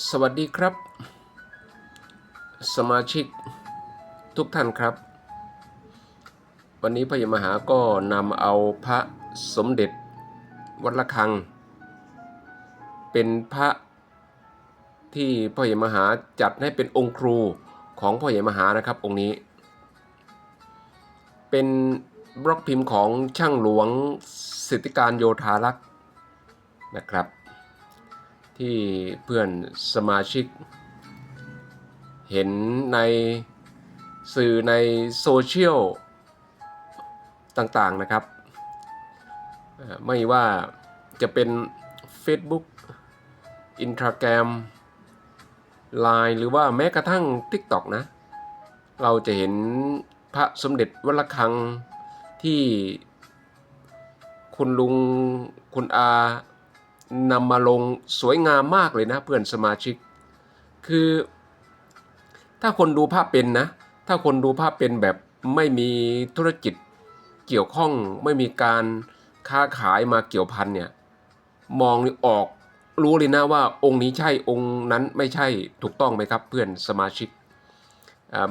สวัสดีครับ สมาชิกทุกท่านครับ วันนี้พระยมหาก็นำเอาพระสมเด็จวัดระฆัง เป็นพระที่พ่อใหญ่มหาจัดให้เป็นองค์ครูของพ่อใหญ่มหานะครับองค์นี้ เป็นบล็อกพิมพ์ของช่างหลวงสิทธิการโยธารักษ์นะครับ ที่เพื่อนสมาชิก เห็นในสื่อในโซเชียลต่างๆนะครับ ไม่ว่าจะเป็น Facebook Instagram Line หรือว่าแม้กระทั่ง TikTok นะ เราจะเห็นพระสมเด็จวัดระฆังที่คุณลุงคุณอา นำมาลงสวยงามมากเลยนะเพื่อนสมาชิก คือ ถ้าคนดูภาพเป็นนะ ถ้าคนดูภาพเป็นแบบไม่มีธุรกิจเกี่ยวข้องไม่มีการค้าขายมาเกี่ยวพันเนี่ยมองออกรู้เลยนะว่าองค์นี้ใช่องค์นั้นไม่ใช่ถูกต้องไหมครับเพื่อนสมาชิก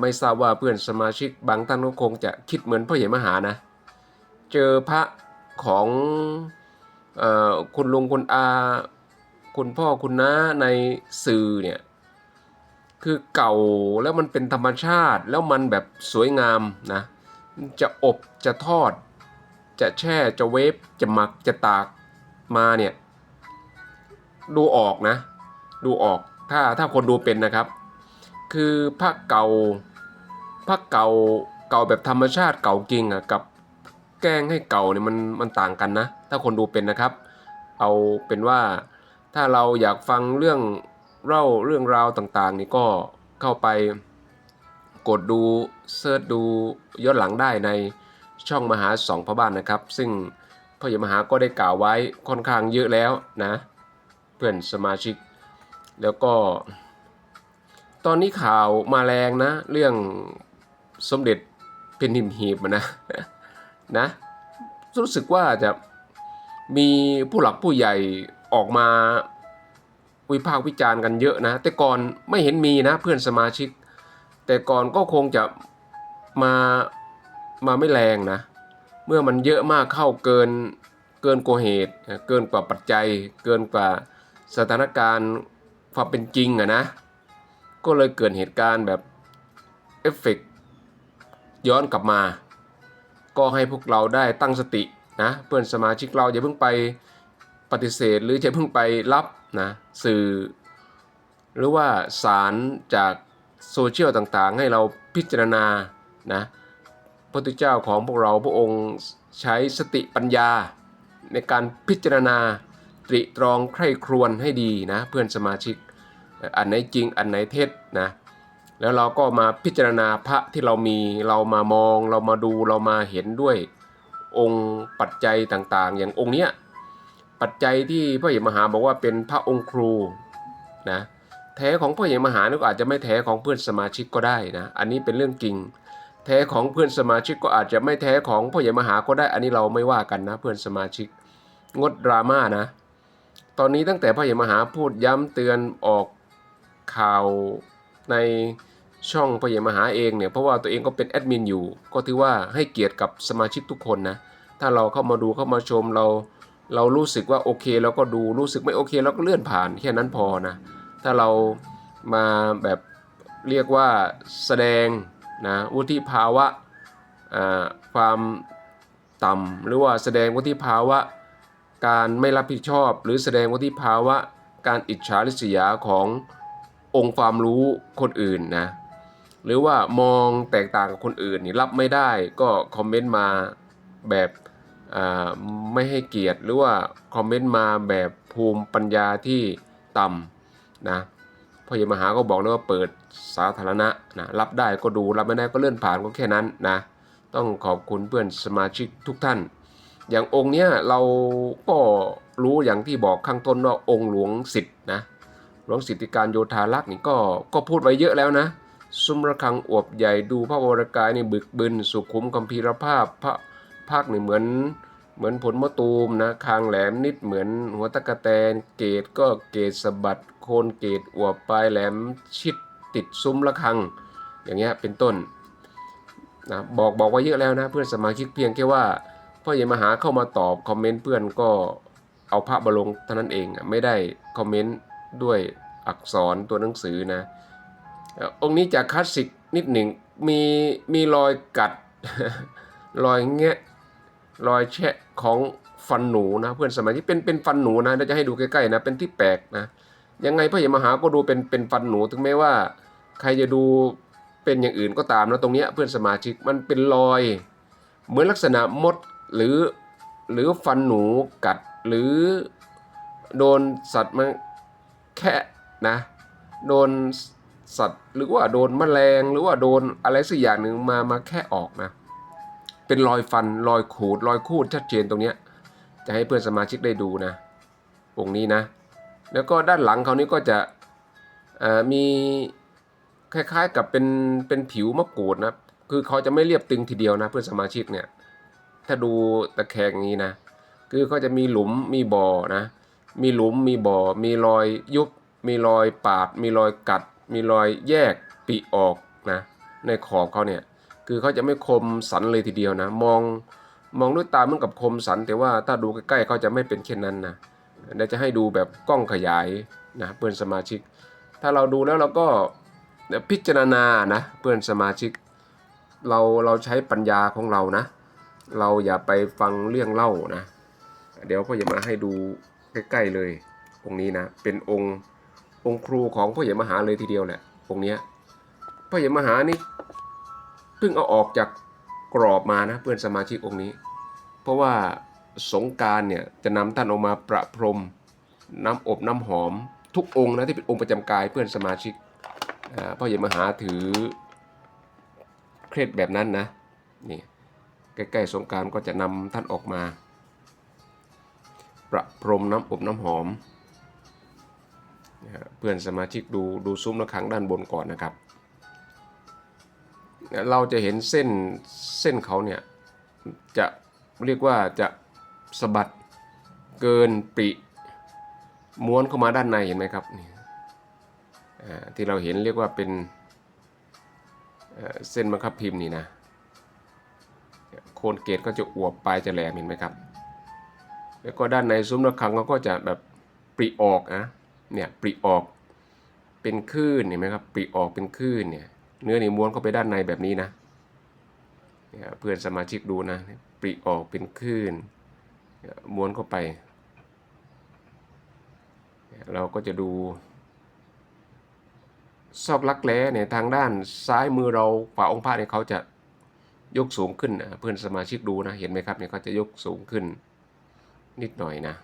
ไม่ทราบว่าเพื่อนสมาชิกบางท่านก็คงจะคิดเหมือนพ่อใหญ่มหานะ เจอพระของ คุณลุงคุณอา คุณพ่อคุณน้าในสื่อเนี่ยคือเก่าแล้วมันเป็นธรรมชาติแล้วมันแบบสวยงามนะจะอบจะทอด จะแช่จะเวฟจะหมักจะตากมาเนี่ยดูออกนะ ดูออกถ้าถ้าคนดูเป็นนะครับ คือผ้าเก่าผ้าเก่าเก่าแบบธรรมชาติเก่าจริงอะกับแกล้งให้เก่าเนี่ยมันมันต่างกันนะ ถ้าคนดูเป็นนะครับ เอาเป็นว่าถ้าเราอยากฟังเรื่องเล่าเรื่องราวต่างๆ นี่ก็เข้าไปกดดูเสิร์ชดูย้อนหลังได้ในช่องมหาสองพระบ้านนะครับ ซึ่งพ่อใหญ่มหาก็ได้กล่าวไว้ค่อนข้างเยอะแล้วนะ เพื่อนสมาชิก แล้วก็ ตอนนี้ข่าวมาแรงนะ เรื่องสมเด็จเป็นหิมหีบนะนะ รู้สึกว่าจะ มีผู้หลักผู้ใหญ่ออกมาวิพากษ์วิจารณ์กันเยอะนะ แต่ก่อนไม่เห็นมีนะเพื่อนสมาชิก แต่ก่อนก็คงจะมามาไม่แรงนะ เมื่อมันเยอะมากเข้าเกินเกินกว่าเหตุ เกินกว่าปัจจัย เกินกว่าสถานการณ์ความเป็นจริงอะนะ ก็เลยเกิดเหตุการณ์แบบเอฟเฟกต์ย้อนกลับมา ก็ให้พวกเราได้ตั้งสติ นะเพื่อนสมาชิกเราอย่าเพิ่งไปปฏิเสธหรืออย่าเพิ่งไปรับนะสื่อ หรือว่าสารจากโซเชียลต่างๆ ให้เราพิจารณานะพระพุทธเจ้าของพวกเราพระองค์ใช้สติปัญญา ในการพิจารณาตริตรองใคร่ครวญให้ดีนะเพื่อนสมาชิกอันไหนจริงอันไหนเท็จนะแล้วเราก็มาพิจารณาพระที่เรามีเรามามองเรามาดูเรามาเห็นด้วย องค์ปัจจัยต่างๆ อย่างองค์เนี้ยปัจจัยที่พระเอกมหาบอกว่าเป็นพระองค์ครูนะแท้ของพระเอกมหานี่ก็อาจจะไม่แท้ของเพื่อนสมาชิกก็ได้นะอันนี้เป็นเรื่องจริง แท้ของเพื่อนสมาชิกก็อาจจะไม่แท้ของพ่อใหญ่มหาก็ได้ อันนี้เราไม่ว่ากันนะเพื่อนสมาชิกงดดราม่านะ ตอนนี้ตั้งแต่พ่อใหญ่มหาพูดย้ำเตือนออกข่าวใน ช่องพ่อใหญ่มหาเองเนี่ยเพราะว่าตัวเองก็เป็นแอดมินอยู่ ก็ถือว่าให้เกียรติกับสมาชิกทุกคนนะ ถ้าเราเข้ามาดูเข้ามาชมเรา เรารู้สึกว่าโอเคเราก็ดูรู้สึกไม่โอเคเราก็เลื่อนผ่านแค่นั้นพอนะ ถ้าเรามาแบบเรียกว่าแสดงนะวุฒิภาวะความต่ำหรือว่าแสดงวุฒิภาวะ การไม่รับผิดชอบ หรือแสดงวุฒิภาวะ การอิจฉาริษยาขององค์ความรู้คนอื่นนะ หรือว่ามองแตกต่างกับคนอื่นนี่รับไม่ได้ก็คอมเมนต์มาแบบไม่ให้เกียรติหรือว่าคอมเมนต์มาแบบภูมิปัญญาที่ต่ำนะพ่อใหญ่มหาก็บอกเลยว่าเปิดสาธารณะนะรับได้ก็ดูรับไม่ได้ก็เลื่อนผ่านก็แค่นั้นนะต้องขอบคุณเพื่อนสมาชิกทุกท่าน อย่างองค์เนี้ยเราก็รู้อย่างที่บอกข้างต้นว่าองค์หลวงสิทธิ์นะหลวงสิทธิการโยธารักษ์นี่ก็ก็พูดไว้เยอะแล้วนะ ซุ้มระฆังอวบใหญ่ดูพระวรกายนี่บึกบึนสุขุมคัมภีรภาพพระภาคนี่เหมือนเหมือนผลมะตูมนะคางแหลมนิดเหมือนหัวตะกะแตน เกตก็เกตสะบัดโคนเกตอวบปลายแหลมชิดติดซุ้มระฆัง อย่างเงี้ยเป็นต้นนะบอกบอกไว้เยอะแล้วนะเพื่อนสมาชิกเพียงแค่ว่าพ่อใหญ่มาหาเข้ามาตอบคอมเมนต์เพื่อนก็เอาพระบาลงเท่านั้นเองไม่ได้คอมเมนต์ด้วยอักษรตัวหนังสือนะ องค์นี้จะคลาสสิกนิดหนึ่งมีมีรอยกัดรอยแงะรอยแชะของฟันหนูนะเพื่อนสมัยที่เป็นเป็นฟันหนูนะเดี๋ยวจะให้ดูใกล้ๆนะเป็นที่แปลกนะยังไงพ่อใหญ่มหาก็ดูเป็นเป็นฟันหนูถึงแม้ว่า ใครจะดูเป็นอย่างอื่นก็ตามนะตรงนี้เพื่อนสมาชิกมันเป็นรอย เหมือนลักษณะมดหรือหรือฟันหนูกัดหรือโดนสัตว์มันแคะนะ โดน สัตว์ หรือว่าโดนแมลงหรือว่าโดนอะไรสักอย่างหนึ่งมามาแค่ออกนะ เป็นรอยฟันรอยขูดรอยคูดชัดเจนตรงเนี้ยจะให้เพื่อนสมาชิกได้ดูนะองค์นี้นะ แล้วก็ด้านหลังเขานี่ก็จะมีคล้ายๆกับเป็นเป็นผิวมะกรูดนะคือเขาจะไม่เรียบตึงทีเดียวนะเพื่อนสมาชิกเนี่ยถ้าดูตะแคงนี้นะ คือเขาจะมีหลุมมีบ่อนะ มีหลุมมีบ่อ มีรอยยุบ มีรอยปาด มีรอยกัด มีรอยแยกปีออกนะในขอบเขาเนี่ยคือเขาจะไม่คมสันเลยทีเดียวนะ มองมองด้วยตาเหมือนกับคมสัน แต่ว่าถ้าดูใกล้ๆเขาจะไม่เป็นเช่นนั้นนะเดี๋ยวจะให้ดูแบบกล้องขยายนะเพื่อนสมาชิก ถ้าเราดูแล้วเราก็พิจารณานะเพื่อนสมาชิก เราเราใช้ปัญญาของเรานะ เราอย่าไปฟังเรื่องเล่านะ เดี๋ยวพ่อจะมาให้ดูใกล้ๆเลยองค์นี้นะเป็นองค์ องค์ครูของพ่อใหญ่มหาเลยทีเดียวแหละองค์เนี้ยพ่อใหญ่มหานี่เพิ่งเอาออกจากกรอบมานะเพื่อนสมาชิกองค์นี้ เพราะว่าสงการเนี่ยจะนำท่านออกมาประพรมน้ำอบน้ำหอม ทุกองค์นะที่เป็นองค์ประจำกายเพื่อนสมาชิกพ่อใหญ่มหาถือเคล็ดแบบนั้นนะนี่ใกล้ๆสงการก็จะนำท่านออกมา ประพรมน้ำอบน้ำหอม เพื่อนสมาชิกดูดูซุ้มระฆังด้านบนก่อนนะครับ เราจะเห็นเส้นเส้นเขาเนี่ยจะเรียกว่าจะสะบัดเกินปริม้วนเข้ามาด้านในเห็นไหมครับนี่ที่เราเห็นเรียกว่าเป็นเอ่อเส้นบังคับพิมพ์นี่นะโคนเกตก็จะอวบปลายจะแหลมเห็นไหมครับ แล้วก็ด้านในซุ้มระฆังเขาก็จะแบบปริออกนะ เนี่ยปริออกเป็นคลื่นเห็นไหมครับปริออกเป็นคลื่นเนี่ยเนื้อนี่ม้วนเข้าไปด้านในแบบนี้นะเนี่ยเพื่อนสมาชิกดูนะปริออกเป็นคลื่นม้วนเข้าไปเนี่ยเราก็จะดูซอกลักแร้เนี่ยทางด้านซ้ายมือเราฝาองค์พระเนี่ยเขาจะยกสูงขึ้นนะเพื่อนสมาชิกดูนะเห็นไหมครับเนี่ยเขาจะยกสูงขึ้นนิดหน่อยนะ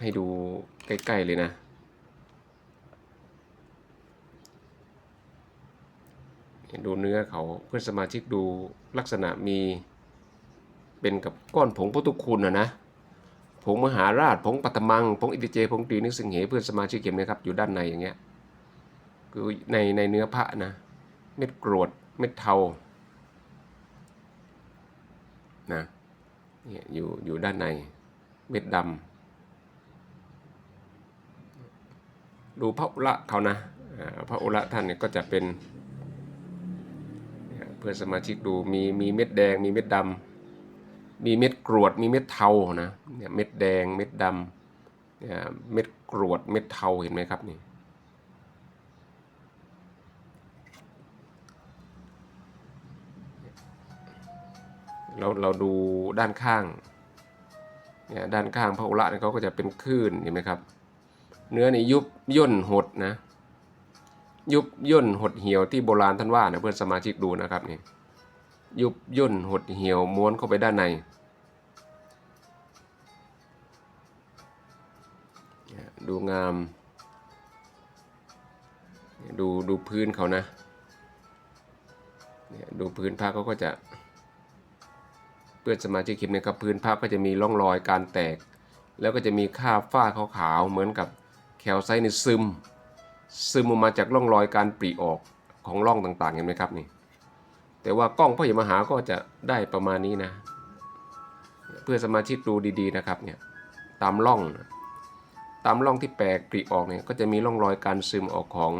ให้ดูใกล้ๆเลยนะ ดูเนื้อเขาเพื่อนสมาชิกดูลักษณะมีเป็นกับก้อนผงพุทุคุณนะนะผงมหาราชผงปัตมังผงอิติเจผงตีนึกสิงเหเพื่อนสมาชิกเห็นไหมครับอยู่ด้านในอย่างเงี้ยคือในในเนื้อพระนะ เม็ดกรวดเม็ดเทานะเนี่ยอยู่อยู่ด้านในเม็ดดำ ดูพระอุระเขานะอ่าพระอุระท่านเนี่ยก็จะเป็นเนี่ยเพื่อนสมาชิกดูมีมีเม็ดแดงมีเม็ดดำมีเม็ดกรวดมีเม็ดเทานะเนี่ยเม็ดแดงเม็ดดำเนี่ยเม็ดกรวดเม็ดเทาเห็นไหมครับนี่เราเราดูด้านข้างเนี่ยด้านข้างพระอุระเนี่ยเขาก็จะเป็นคลื่นเห็นไหมครับ เนื้อนี่ยุบย่นหดนะ ยุบย่นหดเหี่ยวที่โบราณท่านว่านะเพื่อนสมาชิกดูนะครับนี่ยุบย่นหดเหี่ยวม้วนเข้าไปด้านในดูงาม ดูดูพื้นเขานะเนี่ยดูพื้นผ้าเขาก็จะ เพื่อนสมาชิกคลิปนะครับพื้นผ้าก็จะมีร่องรอยการแตก แล้วก็จะมีคราบฝ้าขาวๆเหมือนกับ ลไซต์ในซึม ซึมออกมาจากร่องรอยการปริออกของร่องต่างๆเห็นไหมครับนี่แต่ว่ากล้องพ่อใหญ่มหาก็จะได้ประมาณนี้นะ เพื่อสมาชิกดูดีๆนะครับเนี่ยตามร่อง ตามร่องที่แปลกปริออกเนี่ยก็จะมีร่องรอยการซึมออกของ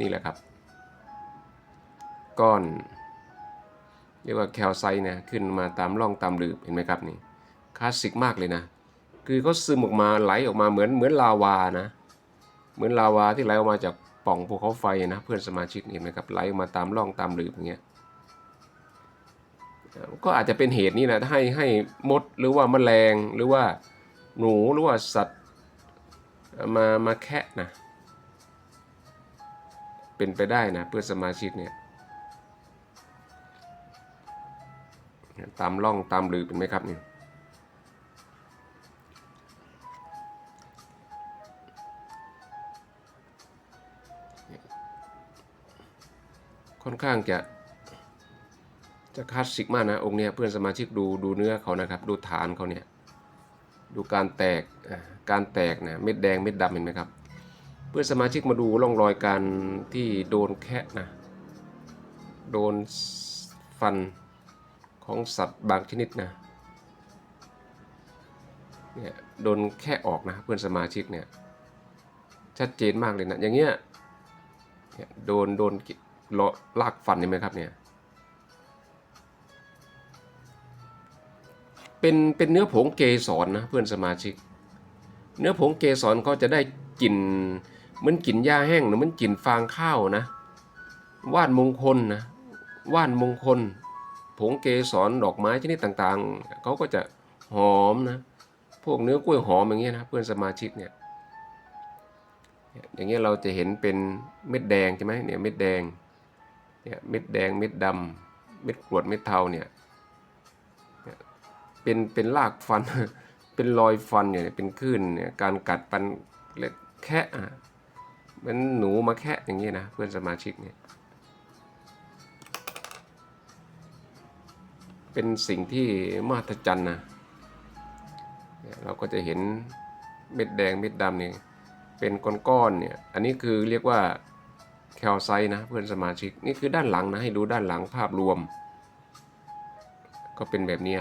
นี่แหละครับ ก้อน เรียกว่าแคลไซต์นะขึ้นมาตามร่องตามหลืบเห็นไหมครับนี่คลาสสิกมากเลยนะ คือเขาซึมออกมาไหลออกมาเหมือนเหมือนลาวานะ เหมือนลาวาที่ไหลออกมาจากป่องภูเขาไฟนะเพื่อนสมาชิกเห็นไหมครับไหลออกมาตามร่องตามหลืบอย่างเงี้ยก็อาจจะเป็นเหตุนี้นะให้ให้มดหรือว่าแมลงหรือว่าหนูหรือว่าสัตว์มามาแคะนะเป็นไปได้นะเพื่อนสมาชิกเนี่ยตามร่องตามหลืบเป็นไหมครับเนี่ย ค่อนข้างจะจะคลาสสิกมากนะ องค์เนี้ยเพื่อนสมาชิกดูดูเนื้อเขานะครับ ดูฐานเขาเนี่ย ดูการแตกการแตกนะเม็ดแดงเม็ดดำเห็นไหมครับ เพื่อนสมาชิกมาดูร่องรอยการที่โดนแคะนะโดนฟันของสัตว์บางชนิดนะเนี่ยโดนแค่ออกนะเพื่อนสมาชิกเนี่ยชัดเจนมากเลยนะอย่างเงี้ยโดนโดน ลาะลากฟันเห็นไหมครับเนี่ย เป็นเป็นเนื้อผงเกสรนะเพื่อนสมาชิก เนื้อผงเกสรเขาจะได้กลิ่นเหมือนกลิ่นหญ้าแห้งหรือเหมือนกลิ่นฟางข้าวนะ ว่านมงคลนะว่านมงคล ผงเกสรดอกไม้ชนิดต่างๆเขาก็จะหอมนะ พวกเนื้อกล้วยหอมอย่างเงี้ยนะเพื่อนสมาชิกเนี่ยอย่างเงี้ยเราจะเห็นเป็นเม็ดแดงใช่ไหมเนี่ยเม็ดแดง เนี่ยเม็ดแดงเม็ดดำเม็ดกรวดเม็ดเทาเนี่ยเป็นเป็นรากฟัน เป็นรอยฟันอยู่เนี่ยเป็นคลื่นเนี่ยการกัดฟันเล็กแคะอ่เหมันหนูมาแคะอย่างเงี้นะเพื่อนสมาชิกเนี่ยเป็นสิ่งที่มหัศจรรย์นะเราก็จะเห็นเม็ดแดงเม็ดดำเนี่ยเป็นก้อนๆเนี่ยอันนี้คือเรียกว่า แคลไซต์นะเพื่อนสมาชิกนี่คือด้านหลังนะให้ดูด้านหลังภาพรวม ก็เป็นแบบนี้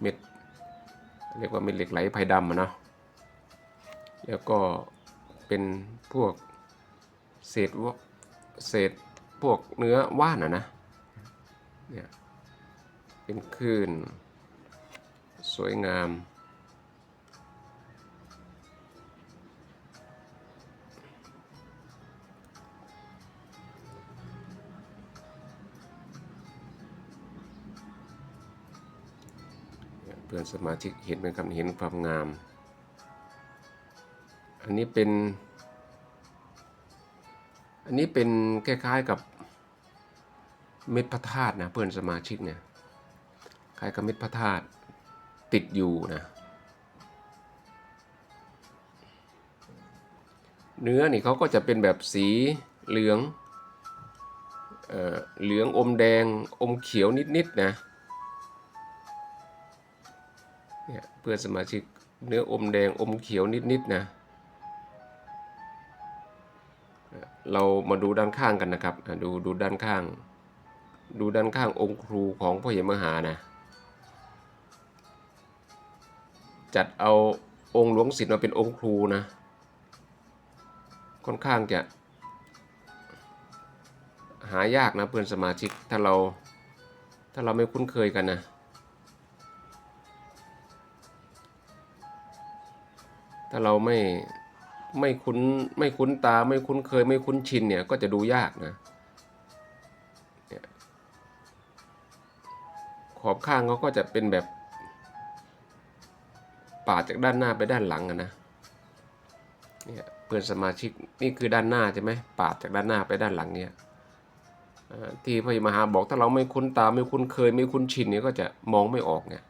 เม็ดเรียกว่าเม็ดเหล็กไหลไผ่ดำนะแล้วก็เป็นพวกเศษวเศษพวกเนื้อว่านอะนะเนี่ยเป็นคลื่นสวยงาม เพื่อนสมาชิกเห็นไหมครับเห็นความงาม อันนี้เป็น อันนี้เป็นคล้ายๆกับเม็ดพระธาตุนะเพื่อนสมาชิกเนี่ยคล้ายกับเม็ดพระธาตุติดอยู่นะเนื้อนี่เขาก็จะเป็นแบบสีเหลืองเออเหลืองอมแดงอมเขียวนิดๆนะ เนี่ยเพื่อนสมาชิกเนื้ออมแดงอมเขียวนิดๆนะเรามาดูด้านข้างกันนะครับดูดูด้านข้าง ดูด้านข้างองค์ครูของพ่อเหยมหานะจัดเอาองค์หลวงศิษย์มาเป็นองค์ครูนะ ค่อนข้างจะ หายากนะเพื่อนสมาชิกถ้าเราถ้าเราไม่คุ้นเคยกันนะ ถ้าเราไม่ไม่คุ้นไม่คุ้นตาไม่คุ้นเคยไม่คุ้นชินเนี่ยก็จะดูยากนะเนี่ยขอบข้างเขาก็จะเป็นแบบปาดจากด้านหน้าไปด้านหลังนะเนี่ยเพื่อนสมาชิกนี่คือด้านหน้าใช่ไหมปาดจากด้านหน้าไปด้านหลังเนี่ยที่พระมหาบอกถ้าเราไม่คุ้นตาไม่คุ้นเคย ไม่คุ้นชินเนี่ยก็จะมองไม่ออกเนี่ย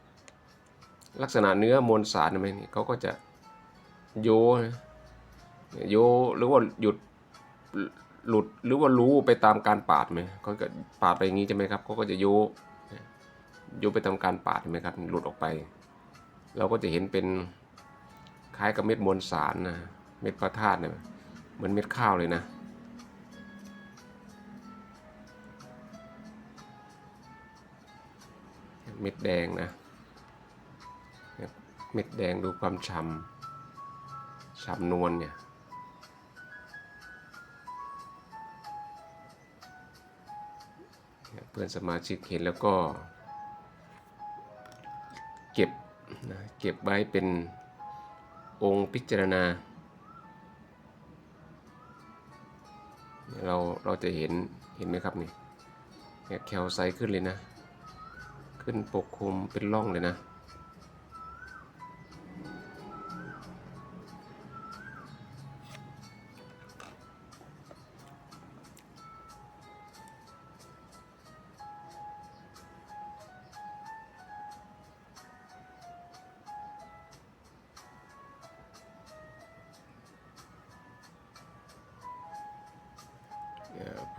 ลักษณะเนื้อมวลสารเห็นไหมนี่เขาก็จะ โยนะโยหรือว่าหยุดหลุดหรือว่ารู้ไปตามการปาดไหมเขาก็ปาดไปอย่างนี้ใช่ไหมครับเขาก็จะโยโยไปตามการปาดเห็นไหมครับ หลุดออกไป เราก็จะเห็นเป็นคล้ายกับเม็ดมวลสารนะเม็ดพระธาตุเนี่ยเหมือนเม็ดข้าวเลยนะเม็ดแดงนะ เม็ดแดงดูความฉ่ำ ฉ่ำนวลเนี่ยเพื่อนสมาชิกเห็นแล้วก็ เก็บนะเก็บไว้เป็นองค์พิจารณา เราเราจะเห็นเห็นไหมครับนี่เนี่ยแคลไซขึ้นเลยนะ ขึ้นปกคลุมเป็นร่องเลยนะ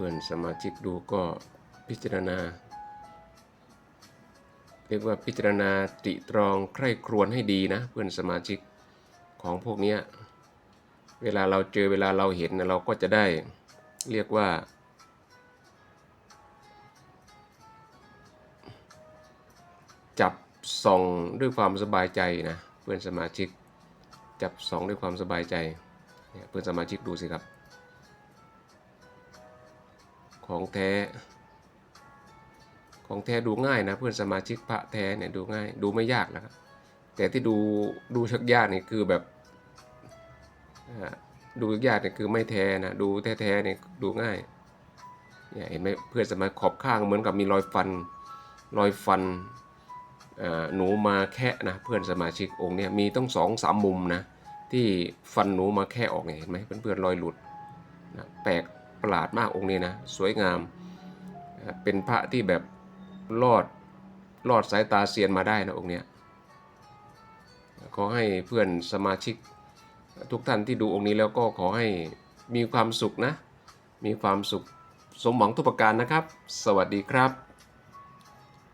พื่อนสมาชิกดูก็พิจารณา เรียกว่าพิจารณาตริตรองใคร่ครวญให้ดีนะ เพื่อนสมาชิกของพวกนี้เวลาเราเจอเวลาเราเห็นเราก็จะได้เรียกว่า จับส่องด้วยความสบายใจนะ เพื่อนสมาชิก จับส่องด้วยความสบายใจเพื่อนสมาชิกดูสิครับ ของแท้ ของแท้ดูง่ายนะเพื่อนสมาชิกพระแท้เนี่ยดูง่ายดูไม่ยากนะครับแต่ที่ดูดูชักยากนี่คือแบบอ่าดูยากนี่คือไม่แท้นะดูแท้ๆเนี่ยดูง่ายเนี่ยเห็นไหมเพื่อนสมาชิกขอบข้างเหมือนกับมีรอยฟันรอยฟันหนูมาแคะนะเพื่อนสมาชิกองค์เนี่ยมีต้องสองสามมุมนะที่ฟันหนูมาแคะออกเห็นไหมเพื่อนๆรอยหลุดนะแปลก ประหลาดมากองค์นี้นะสวยงาม เป็นพระที่แบบรอดรอดสายตาเซียนมาได้นะองค์เนี้ยขอให้เพื่อนสมาชิกทุกท่านที่ดูองค์นี้แล้วก็ขอให้มีความสุขนะ มีความสุขสมหวังทุกประการนะครับ สวัสดีครับ